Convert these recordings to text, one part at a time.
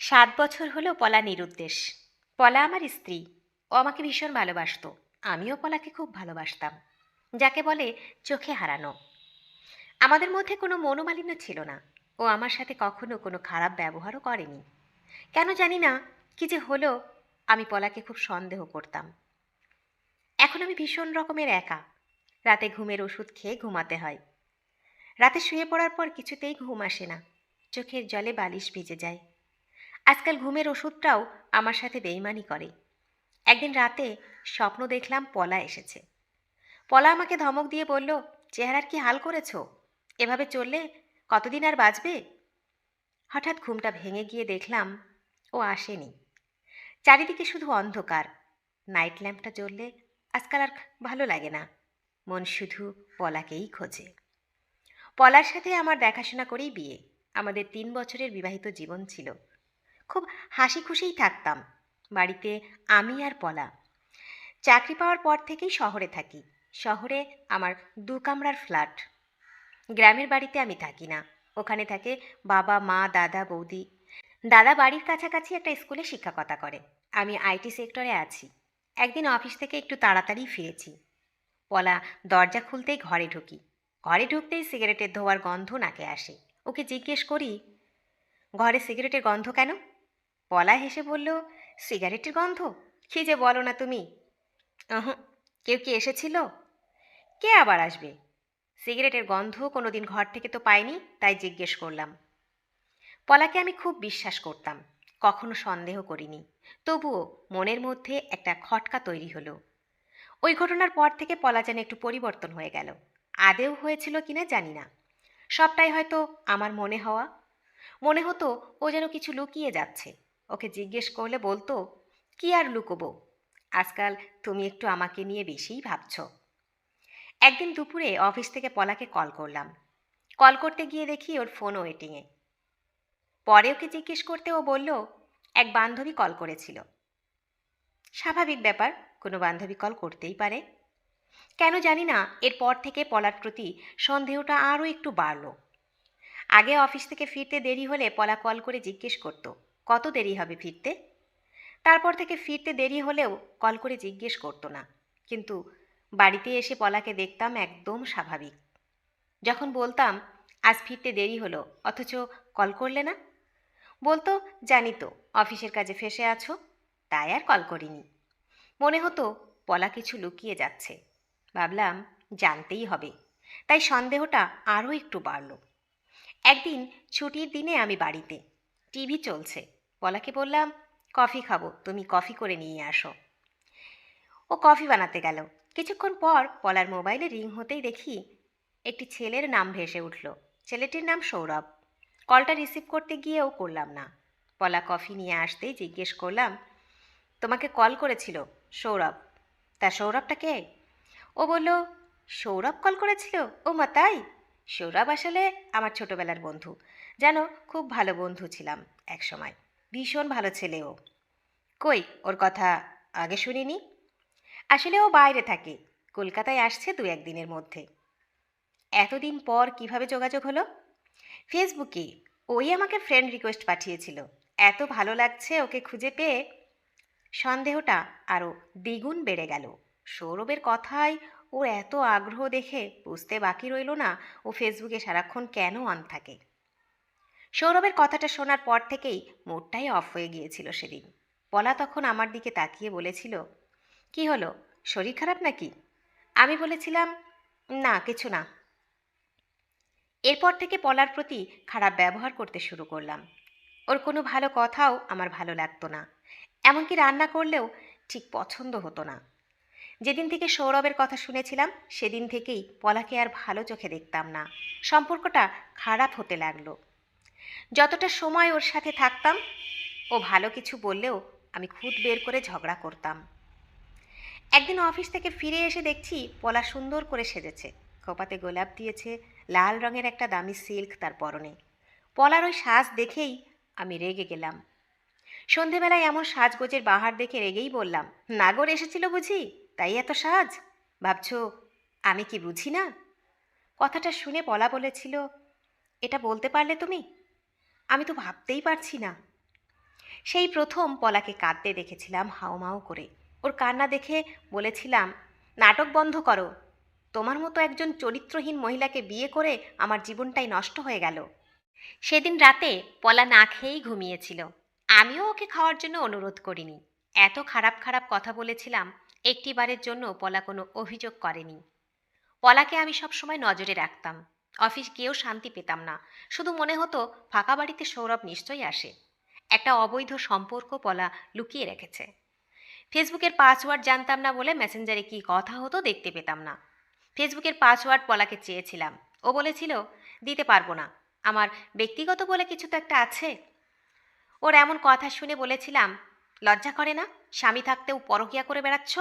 সাত বছর হলো পলা নিরুদ্দেশ। পলা আমার স্ত্রী। ও আমাকে ভীষণ ভালোবাসতো। আমিও পলাকে খুব ভালোবাসতাম। যাকে বলে চোখে হারানো। আমাদের মধ্যে কোনো মনোমালিন্য ছিল না। ও আমার সাথে কখনো কোনো খারাপ ব্যবহারও করেনি। কেন জানি না কি যে হলো, আমি পলাকে খুব সন্দেহ করতাম। এখন আমি ভীষণ রকমের একা। রাতে ঘুমের ওষুধ খেয়ে ঘুমাতে হয়। রাতে শুয়ে পড়ার পর কিছুতেই ঘুম আসে না। চোখের জলে বালিশ ভিজে যায়। আজকাল ঘুমের ওষুধটাও আমার সাথে বেইমানি করে। একদিন রাতে স্বপ্ন দেখলাম পলা এসেছে। পলা আমাকে ধমক দিয়ে বলল, চেহারার কি হাল করেছ? এভাবে চললে কতদিন আর বাঁচবে? হঠাৎ ঘুমটা ভেঙে গিয়ে দেখলাম ও আসেনি। চারিদিকে শুধু অন্ধকার। নাইট ল্যাম্পটা জ্বললে আজকাল আর ভালো লাগে না। মন শুধু পলাকেই খোঁজে। পলার সাথে আমার দেখাশোনা করেই বিয়ে। আমাদের তিন বছরের বিবাহিত জীবন ছিল। খুব হাসি খুশিই থাকতাম। বাড়িতে আমি আর পলা। চাকরি পাওয়ার পর থেকেই শহরে থাকি। শহরে আমার দু কামরার ফ্ল্যাট। গ্রামের বাড়িতে আমি থাকি না। ওখানে থাকে বাবা, মা, দাদা, বৌদি। দাদা বাড়ির কাছাকাছি একটা স্কুলে শিক্ষকতা করে। আমি আইটি সেক্টরে আছি। একদিন অফিস থেকে একটু তাড়াতাড়ি ফিরেছি। পলা দরজা খুলতেই ঘরে ঢুকি। ঘরে ঢুকতেই সিগারেটের ধোয়ার গন্ধ নাকে আসে। ওকে জিজ্ঞেস করি, ঘরে সিগারেটের গন্ধ কেন? পলা হেসে বলল, সিগারেটের গন্ধ? কী যে বলো না তুমি? কেউ কি এসেছিল? কে আবার আসবে? সিগারেটের গন্ধ কোনোদিন ঘর থেকে তো পাইনি, তাই জিজ্ঞেস করলাম। পলাকে আমি খুব বিশ্বাস করতাম, কখনো সন্দেহ করিনি। তবুও মনের মধ্যে একটা খটকা তৈরি হলো। ওই ঘটনার পর থেকে পলা যেন একটু পরিবর্তন হয়ে গেল। আদেও হয়েছিল কিনা জানি না। সবটাই হয়তো আমার মনে হওয়া। মনে হতো ও যেন কিছু লুকিয়ে যাচ্ছে। ওকে জিজ্ঞেস করলে বলতো, কি আর লুকোবো? আজকাল তুমি একটু আমাকে নিয়ে বেশিই ভাবছ। একদিন দুপুরে অফিস থেকে পলাকে কল করলাম। কল করতে গিয়ে দেখি ওর ফোন ওয়েটিংয়ে পরে ওকে জিজ্ঞেস করতে ও বলল, এক বান্ধবী কল করেছিল। স্বাভাবিক ব্যাপার, কোনো বান্ধবী কল করতেই পারে। কেন জানি না এরপর থেকে পলার প্রতি সন্দেহটা আরও একটু বাড়ল। আগে অফিস থেকে ফিরতে দেরি হলে পলা কল করে জিজ্ঞেস করত কত দেরি হবে ফিরতে? তারপর থেকে ফিরতে দেরি হলেও কল করে জিজ্ঞেস করতো না। কিন্তু বাড়িতে এসে পলাকে দেখতাম একদম স্বাভাবিক। যখন বলতাম, আজ ফিরতে দেরি হলো, অথচ কল করলে না? বলতো, জানি তো, অফিসের কাজে ফেসে আছো, তাই আর কল করিনি। মনে হতো পলা কিছু লুকিয়ে যাচ্ছে। ভাবলাম, জানতেই হবে। তাই সন্দেহটা আরও একটু বাড়ল। একদিন ছুটির দিনে আমি বাড়িতে, টিভি চলছে। পলাকে বললাম, কফি খাব, তুমি কফি করে নিয়ে আসো। ও কফি বানাতে গেল। কিছুক্ষণ পর পলার মোবাইলে রিং হতেই দেখি একটি ছেলের নাম ভেসে উঠল। ছেলেটির নাম সৌরভ। কলটা রিসিভ করতে গিয়েও করলাম না। পলা কফি নিয়ে আসতেই জিজ্ঞেস করলাম, তোমাকে কল করেছিল সৌরভ? তা সৌরভটা কে? ও বলল, সৌরভ কল করেছিল? ও মা, তাই? সৌরভ আসলে আমার ছোটবেলার বন্ধু। জানো, খুব ভালো বন্ধু ছিলাম এক সময় ভীষণ ভালো ছেলে ও। কই, ওর কথা আগে শুনিনি? আসলে ও বাইরে থাকে, কলকাতায় আসছে দু একদিনের মধ্যে। এতদিন পর কীভাবে যোগাযোগ হলো? ফেসবুকে ওই আমাকে ফ্রেন্ড রিকোয়েস্ট পাঠিয়েছিল। এত ভালো লাগছে ওকে খুঁজে পেয়ে। সন্দেহটা আরও দ্বিগুণ বেড়ে গেল। সৌরভের কথায় ওর এত আগ্রহ দেখে বুঝতে বাকি রইল না ও ফেসবুকে সারাক্ষণ কেন অন থাকে। সৌরভের কথাটা শোনার পর থেকেই মুডটাই অফ হয়ে গিয়েছিল সেদিন। পলা তখন আমার দিকে তাকিয়ে বলেছিল, কি হলো? শরীর খারাপ নাকি? আমি বলেছিলাম, না, কিছু না। এরপর থেকে পলার প্রতি খারাপ ব্যবহার করতে শুরু করলাম। ওর কোনো ভালো কথাও আমার ভালো লাগতো না। এমনকি রান্না করলেও ঠিক পছন্দ হতো না। যেদিন থেকে সৌরভের কথা শুনেছিলাম, সেদিন থেকেই পলাকে আর ভালো চোখে দেখতাম না। সম্পর্কটা খারাপ হতে লাগল। যতটা সময় ওর সাথে থাকতাম, ও ভালো কিছু বললেও আমি খুঁত বের করে ঝগড়া করতাম। একদিন অফিস থেকে ফিরে এসে দেখছি পলা সুন্দর করে সেজেছে। খোপাতে গোলাপ দিয়েছে, লাল রঙের একটা দামি সিল্ক তার পরনে। পলার ওই সাজ দেখেই আমি রেগে গেলাম। সন্ধেবেলায় এমন সাজগোজের বাহার দেখে রেগেই বললাম, নাগর এসেছিল বুঝি? তাই এত সাজ? ভাবছ, আমি কি বুঝি না? কথাটা শুনে পলা বলেছিল, এটা বলতে পারলে তুমি? আমি তো ভাবতেই পারছি না। সেই প্রথম পলাকে কাঁদতে দেখেছিলাম হাউমাউ করে। ওর কান্না দেখে বলেছিলাম, নাটক বন্ধ করো। তোমার মতো একজন চরিত্রহীন মহিলাকে বিয়ে করে আমার জীবনটাই নষ্ট হয়ে গেল। সেদিন রাতে পলা না খেয়েই ঘুমিয়েছিল। আমিও ওকে খাওয়ার জন্য অনুরোধ করিনি। এত খারাপ খারাপ কথা বলেছিলাম, একটিবারের জন্য পলা কোনো অভিযোগ করেনি। পলাকে আমি সবসময় নজরে রাখতাম। অফিস গিয়েও শান্তি পেতাম না। শুধু মনে হতো, ফাঁকা বাড়িতে সৌরভ নিশ্চয়ই আসে। একটা অবৈধ সম্পর্ক পলা লুকিয়ে রেখেছে। ফেসবুকের পাসওয়ার্ড জানতাম না বলে মেসেঞ্জারে কি কথা হতো দেখতে পেতাম না। ফেসবুকের পাসওয়ার্ড পলাকে চেয়েছিলাম। ও বলেছিল, দিতে পারব না। আমার ব্যক্তিগত বলে কিছু তো একটা আছে? ওর এমন কথা শুনে বলেছিলাম, লজ্জা করে না? স্বামী থাকতেও পরকিয়া করে বেড়াচ্ছ?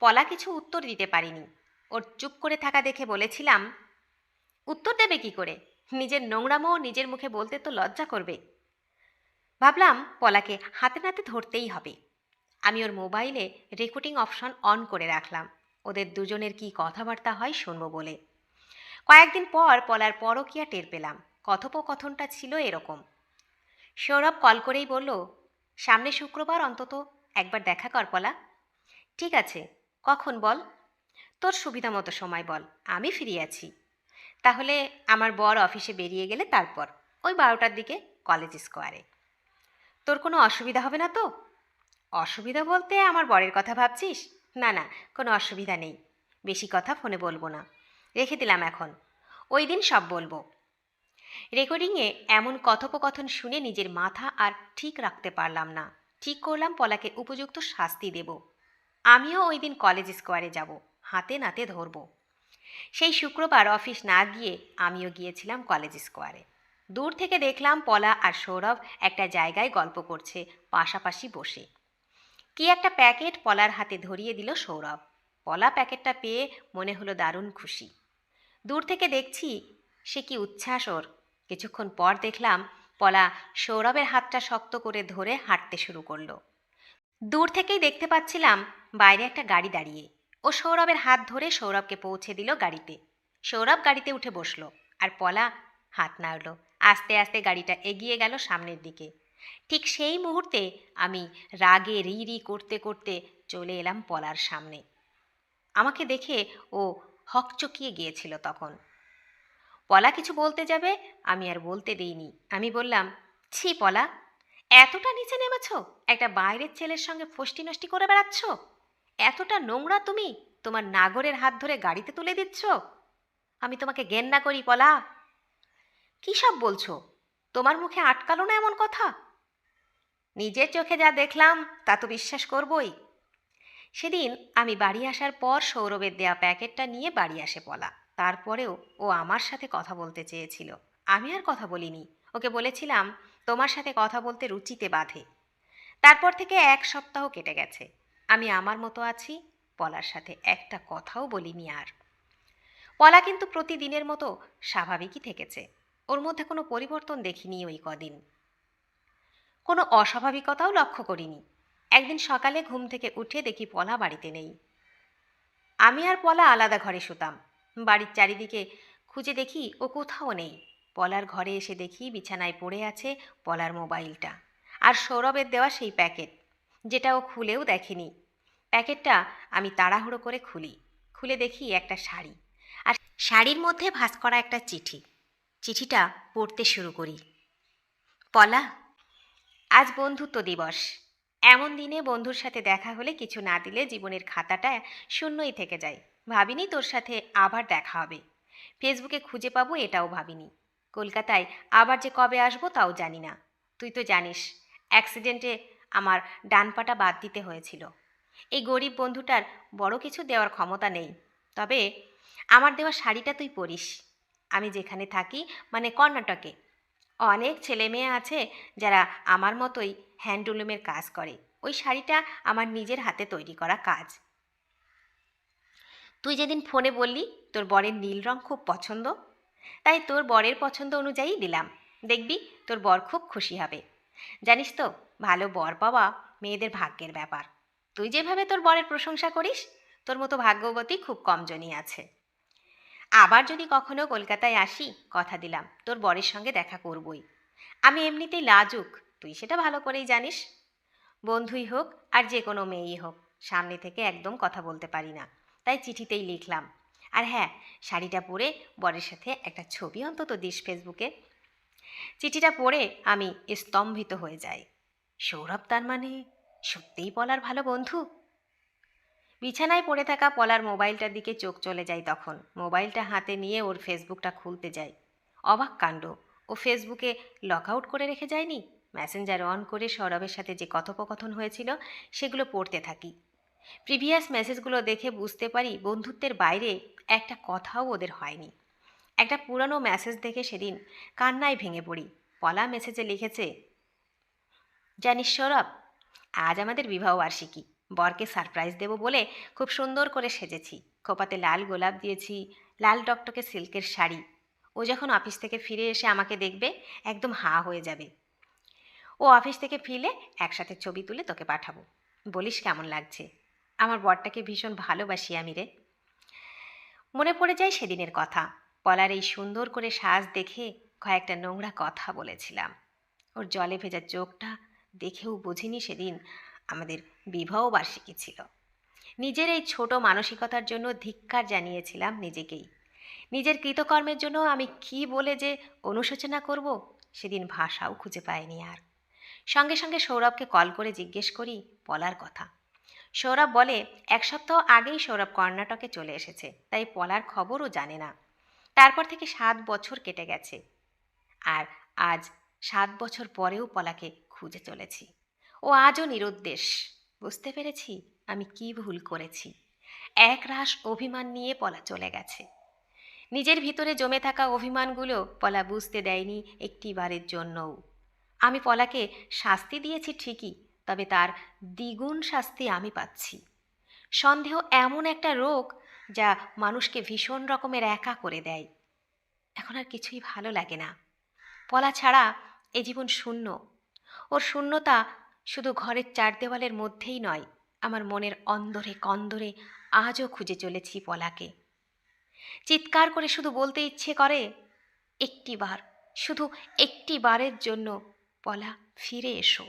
পলা কিছু উত্তর দিতে পারিনি। ওর চুপ করে থাকা দেখে বলেছিলাম উত্তর দেবে কি করে? নিজের নোংরামো নিজের মুখে বলতে তো লজ্জা করবে। ভাবলাম পলাকে হাতে নাতে ধরতেই হবে। আমি ওর মোবাইলে রেকর্ডিং অপশন অন করে রাখলাম। ওদের দুজনের কি কথাবার্তা হয় শুনব বলে। কয়েকদিন পর পলার পরকিয়া টের পেলাম। কথোপকথনটা ছিল এরকম। সৌরভ কল করেই বলল, সামনে শুক্রবার অন্তত একবার দেখা কর পলা। ঠিক আছে, কখন বল? তোর সুবিধা মতো সময় বল, আমি ফিরে আছি। তাহলে আমার বর অফিসে বেরিয়ে গেলে তারপর ওই বারোটার দিকে কলেজ স্কোয়ারে তোর কোনো অসুবিধা হবে না তো? অসুবিধা বলতে আমার বরের কথা ভাবছিস? না না, কোনো অসুবিধা নেই। বেশি কথা ফোনে বলব না। রেখে দিলাম এখন। ওই দিন সব বলব। রেকর্ডিংয়ে এমন কথোপকথন শুনে নিজের মাথা আর ঠিক রাখতে পারলাম না। ঠিক করলাম পলাকে উপযুক্ত শাস্তি দেব। আমিও ওই দিন কলেজ স্কোয়ারে যাব। হাতে নাতে ধরব। সেই শুক্রবার অফিস না গিয়ে আমিও গিয়েছিলাম কলেজ স্কোয়ারে দূর থেকে দেখলাম পলা আর সৌরভ একটা জায়গায় গল্প করছে, পাশাপাশি বসে। কি একটা প্যাকেট পলার হাতে ধরিয়ে দিল সৌরভ। পলা প্যাকেটটা পেয়ে মনে হলো দারুণ খুশি। দূর থেকে দেখছি সে কি উচ্ছ্বাস ওর। কিছুক্ষণ পর দেখলাম পলা সৌরভের হাতটা শক্ত করে ধরে হাঁটতে শুরু করল। দূর থেকেই দেখতে পাচ্ছিলাম বাইরে একটা গাড়ি দাঁড়িয়ে। ও সৌরভের হাত ধরে সৌরভকে পৌঁছে দিল গাড়িতে। সৌরভ গাড়িতে উঠে বসল আর পলা হাত নাড়ল। আস্তে আস্তে গাড়িটা এগিয়ে গেল সামনের দিকে। ঠিক সেই মুহূর্তে আমি রাগে রি রি করতে করতে চলে এলাম পলার সামনে। আমাকে দেখে ও হকচকিয়ে গিয়েছিল তখন। পলা কিছু বলতে যাবে? আমি আর বলতে দেইনি। আমি বললাম, ছি পলা, এতটা নিচে নেমেছ? একটা বাইরের ছেলের সঙ্গে ফষ্টি নষ্টি করে বেড়াচ্ছ? এতটা নোংরা তুমি তোমার নাগরের হাত ধরে গাড়িতে তুলে দিচ্ছ? আমি তোমাকে ঘেন্না করি, পলা। কী সব বলছো? তোমার মুখে আটকালো না এমন কথা? নিজের চোখে যা দেখলাম, তা তো বিশ্বাস করবই। সেদিন আমি বাড়ি আসার পর সৌরভের দেয়া প্যাকেটটা নিয়ে বাড়ি আসে, পলা। তারপরেও ও আমার সাথে কথা বলতে চেয়েছিল। আমি আর কথা বলিনি। ওকে বলেছিলাম, তোমার সাথে কথা বলতে রুচিতে বাঁধে। তারপর থেকে এক সপ্তাহ কেটে গেছে। আমি আমার মতো আছি? পলার সাথে একটা কথাও বলিনি আর। পলা কিন্তু প্রতিদিনের মতো স্বাভাবিকই থেকেছে। ওর মধ্যে কোনো পরিবর্তন দেখিনি ওই কদিন। কোনো অস্বাভাবিকতাও লক্ষ্য করিনি। একদিন সকালে ঘুম থেকে উঠে দেখি পলা বাড়িতে নেই। আমি আর পলা আলাদা ঘরে শুতাম। বাড়ির চারিদিকে খুঁজে দেখি ও কোথাও নেই। পলার ঘরে এসে দেখি বিছানায় পড়ে আছে পলার মোবাইলটা। আর সৌরভের দেওয়া সেই প্যাকেট, যেটা ও খুলেও দেখেনি। প্যাকেটটা আমি তাড়াহুড়ো করে খুলি। খুলে দেখি একটা শাড়ি। আর শাড়ির মধ্যে ভাঁজ করা একটা চিঠি। চিঠিটা পড়তে শুরু করি। পলা, আজ বন্ধুত্ব দিবস। এমন দিনে বন্ধুর সাথে দেখা হলে কিছু না দিলে জীবনের খাতাটা শূন্যই থেকে যায়। ভাবিনি তোর সাথে আবার দেখা হবে। ফেসবুকে খুঁজে পাবো এটাও ভাবিনি। কলকাতায় আবার যে কবে আসব তাও জানি না। তুই তো জানিস, অ্যাক্সিডেন্টে আমার ডান পাটা বাদ দিতে হয়েছিল। এই গরিব বন্ধুটার বড় কিছু দেওয়ার ক্ষমতা নেই। তবে আমার দেওয়া শাড়িটা তুই পরিস। আমি যেখানে থাকি মানে কর্ণাটকে। অনেক ছেলে মেয়ে আছে যারা আমার মতোই হ্যান্ডলুমের কাজ করে। ওই শাড়িটা আমার নিজের হাতে তৈরি করা কাজ। তুই যেদিন ফোনে বললি, তোর বরের নীল রং খুব পছন্দ। তাই তোর বরের পছন্দ অনুযায়ী দিলাম। দেখবি, তোর বর খুব খুশি হবে। জানিস তো, ভালো বর পাওয়া মেয়েদের ভাগ্যের ব্যাপার। তুই যেভাবে তোর বরের প্রশংসা করিস, তোর মতো ভাগ্যবতী খুব কমজনই আছে। আবার যদি কখনো কলকাতায় আসি, কথা দিলাম, তোর বরের সঙ্গে দেখা করবই। আমি এমনিতেই লাজুক, তুই সেটা ভালো করেই জানিস। বন্ধুই হোক আর যে কোনো মেয়েই হোক, সামনে থেকে একদম কথা বলতে পারি না, তাই চিঠিতেই লিখলাম। আর হ্যাঁ শাড়িটা পরে বরের সাথে একটা ছবি অন্তত দিস ফেসবুকে। চিঠিটা পড়ে আমি স্তম্ভিত হয়ে যাই। সৌরভ তার মানে সত্যিই পলার ভালো বন্ধু? বিছানায় পড়ে থাকা পলার মোবাইলটার দিকে চোখ চলে যায় তখন। মোবাইলটা হাতে নিয়ে ওর ফেসবুকটা খুলতে যায়। অবাক কাণ্ড। ও ফেসবুকে লক আউট করে রেখে যায়নি? মেসেঞ্জার অন করে সৌরভের সাথে যে কথোপকথন হয়েছিল, সেগুলো পড়তে থাকি। প্রিভিয়াস মেসেজগুলো দেখে বুঝতে পারি বন্ধুত্বের বাইরে একটা কথাও ওদের হয়নি। একটা পুরনো মেসেজ দেখে সেদিন কান্নায় ভেঙে পড়ি। পলা মেসেজে লিখেছে, জানিস সৌরভ আজ আমাদের বিবাহ বার্ষিকী। বরকে সারপ্রাইজ দেব বলে খুব সুন্দর করে সেজেছি। খোপাতে লাল গোলাপ দিয়েছি, লাল টকটকে সিল্কের শাড়ি। ও যখন অফিস থেকে ফিরে এসে আমাকে দেখবে, একদম হা হয়ে যাবে। ও অফিস থেকে ফিরে একসাথে ছবি তুলে তোকে পাঠাবো। বলিস কেমন লাগছে। আমার বরটাকে ভীষণ ভালোবাসি আমি রে। মনে পড়ে যায় সেদিনের কথা। পলার এই সুন্দর করে সাজ দেখে কয়েকটা নোংরা কথা বলেছিলাম। ওর জলে ভেজা চোখটা দেখেও বুঝিনি সেদিন আমাদের বিবাহ বার্ষিকী ছিল। নিজের এই ছোট মানসিকতার জন্য ধিক্কার জানিয়েছিলাম নিজেকেই। নিজের কৃতকর্মের জন্য আমি কি বলে যে অনুশোচনা করব, সেদিন ভাষাও খুঁজে পাইনি আর। সঙ্গে সঙ্গে সৌরভকে কল করে জিজ্ঞেস করি পলার কথা। সৌরভ বলে, এক সপ্তাহ আগেই সৌরভ কর্ণাটকে চলে এসেছে, তাই পলার খবরও জানে না। তারপর থেকে সাত বছর কেটে গেছে। আর আজ সাত বছর পরেও পলাকে খুঁজে চলেছি। ও আজও নিরুদ্দেশ। বুঝতে পেরেছি আমি কি ভুল করেছি। এক রাস অভিমান নিয়ে পলা চলে গেছে। নিজের ভিতরে জমে থাকা অভিমানগুলো পলা বুঝতে দেয়নি একটি বারের জন্যও। আমি পলাকে শাস্তি দিয়েছি ঠিকই, তবে তার দ্বিগুণ শাস্তি আমি পাচ্ছি। সন্দেহ এমন একটা রোগ যা মানুষকে ভীষণ রকমের একা করে দেয়। এখন আর কিছুই ভালো লাগে না। পলা ছাড়া এ জীবন শূন্য। ওর শূন্যতা শুধু ঘরের চার দেওয়ালের মধ্যেই নয়, আমার মনের অন্দরে কন্দরে আজও খুঁজে চলেছি পলাকে। চিৎকার করে শুধু বলতে ইচ্ছে করে একটি বার শুধু একটি বারের জন্য পলা ফিরে এসো।